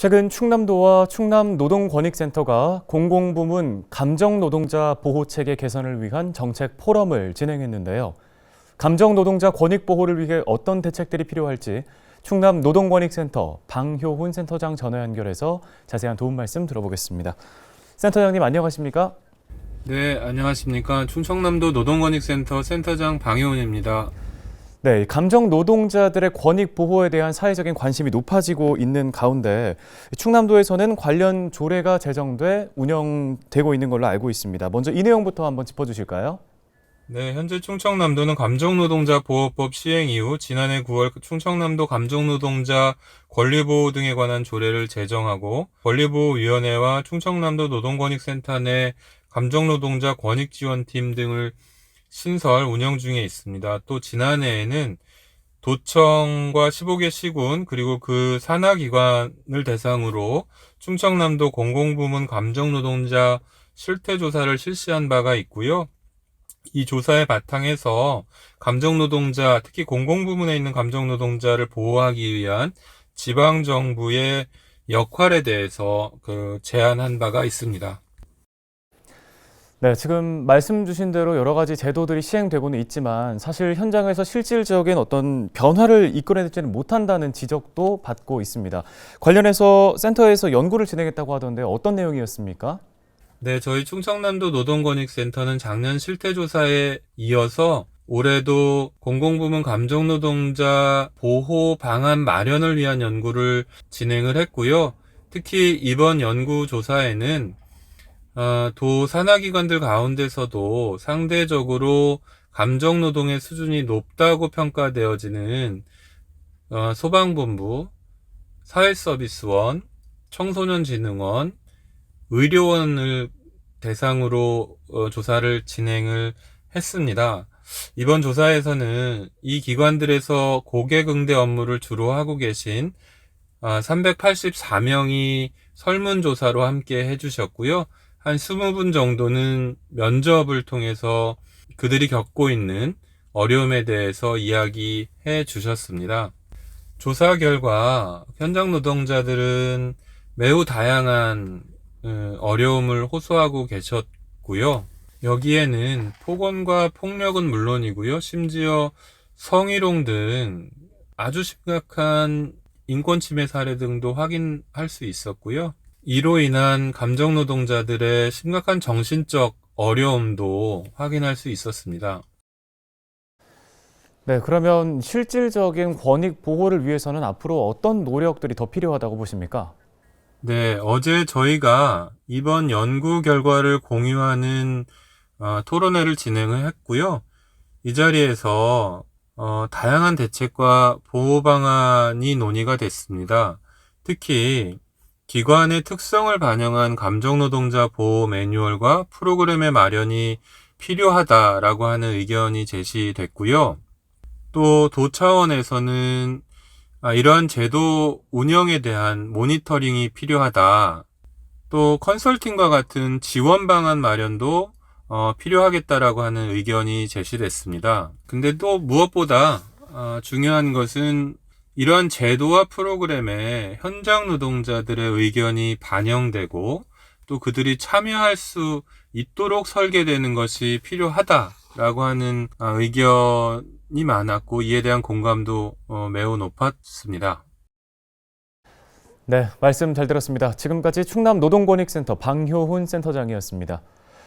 최근 충남도와 충남노동권익센터가 공공부문 감정노동자 보호체계 개선을 위한 정책 포럼을 진행했는데요. 감정노동자 권익 보호를 위해 어떤 대책들이 필요할지 충남노동권익센터 방효훈 센터장 전화 연결해서 자세한 도움 말씀 들어보겠습니다. 센터장님 안녕하십니까? 네, 안녕하십니까. 충청남도 노동권익센터 센터장 방효은입니다. 네, 감정 노동자들의 권익 보호에 대한 사회적인 관심이 높아지고 있는 가운데 충남도에서는 관련 조례가 제정돼 운영되고 있는 걸로 알고 있습니다. 먼저 이 내용부터 한번 짚어주실까요? 네, 현재 충청남도는 감정노동자 보호법 시행 이후 지난해 9월 충청남도 감정노동자 권리보호 등에 관한 조례를 제정하고 권리보호위원회와 충청남도 노동권익센터 내 감정노동자 권익지원팀 등을 신설 운영 중에 있습니다. 또 지난해에는 도청과 15개 시군 그리고 그 산하기관을 대상으로 충청남도 공공부문 감정노동자 실태조사를 실시한 바가 있고요. 이 조사의 바탕에서 감정노동자, 특히 공공부문에 있는 감정노동자를 보호하기 위한 지방정부의 역할에 대해서 그 제안한 바가 있습니다. 네, 지금 말씀 주신 대로 여러 가지 제도들이 시행되고는 있지만 사실 현장에서 실질적인 어떤 변화를 이끌어내지는 못한다는 지적도 받고 있습니다. 관련해서 센터에서 연구를 진행했다고 하던데 어떤 내용이었습니까? 네, 저희 충청남도 노동권익센터는 작년 실태조사에 이어서 올해도 공공부문 감정노동자 보호 방안 마련을 위한 연구를 진행을 했고요. 특히 이번 연구 조사에는 어, 도 산하기관들 가운데서도 상대적으로 감정노동의 수준이 높다고 평가되어지는 어, 소방본부, 사회서비스원, 청소년진흥원, 의료원을 대상으로 어, 조사를 진행을 했습니다. 이번 조사에서는 이 기관들에서 고객 응대 업무를 주로 하고 계신 384명이 설문조사로 함께 해주셨고요. 한 20분 정도는 면접을 통해서 그들이 겪고 있는 어려움에 대해서 이야기해 주셨습니다. 조사 결과 현장 노동자들은 매우 다양한 어, 어려움을 호소하고 계셨고요. 여기에는 폭언과 폭력은 물론이고요. 심지어 성희롱 등 아주 심각한 인권 침해 사례 등도 확인할 수 있었고요. 이로 인한 감정 노동자들의 심각한 정신적 어려움도 확인할 수 있었습니다. 네, 그러면 실질적인 권익 보호를 위해서는 앞으로 어떤 노력들이 더 필요하다고 보십니까? 네, 어제 저희가 이번 연구 결과를 공유하는 어, 토론회를 진행을 했고요. 이 자리에서 어, 다양한 대책과 보호 방안이 논의가 됐습니다. 특히 기관의 특성을 반영한 감정노동자 보호 매뉴얼과 프로그램의 마련이 필요하다라고 하는 의견이 제시됐고요. 또 도 차원에서는 아, 이러한 제도 운영에 대한 모니터링이 필요하다. 또 컨설팅과 같은 지원 방안 마련도 어, 필요하겠다라고 하는 의견이 제시됐습니다. 근데 또 무엇보다 어, 중요한 것은 이러한 제도와 프로그램에 현장 노동자들의 의견이 반영되고 또 그들이 참여할 수 있도록 설계되는 것이 필요하다라고 하는 아, 의견이 많았고 이에 대한 공감도 어, 매우 높았습니다. 네, 말씀 잘 들었습니다. 지금까지 충남 노동권익센터 방효훈 센터장이었습니다.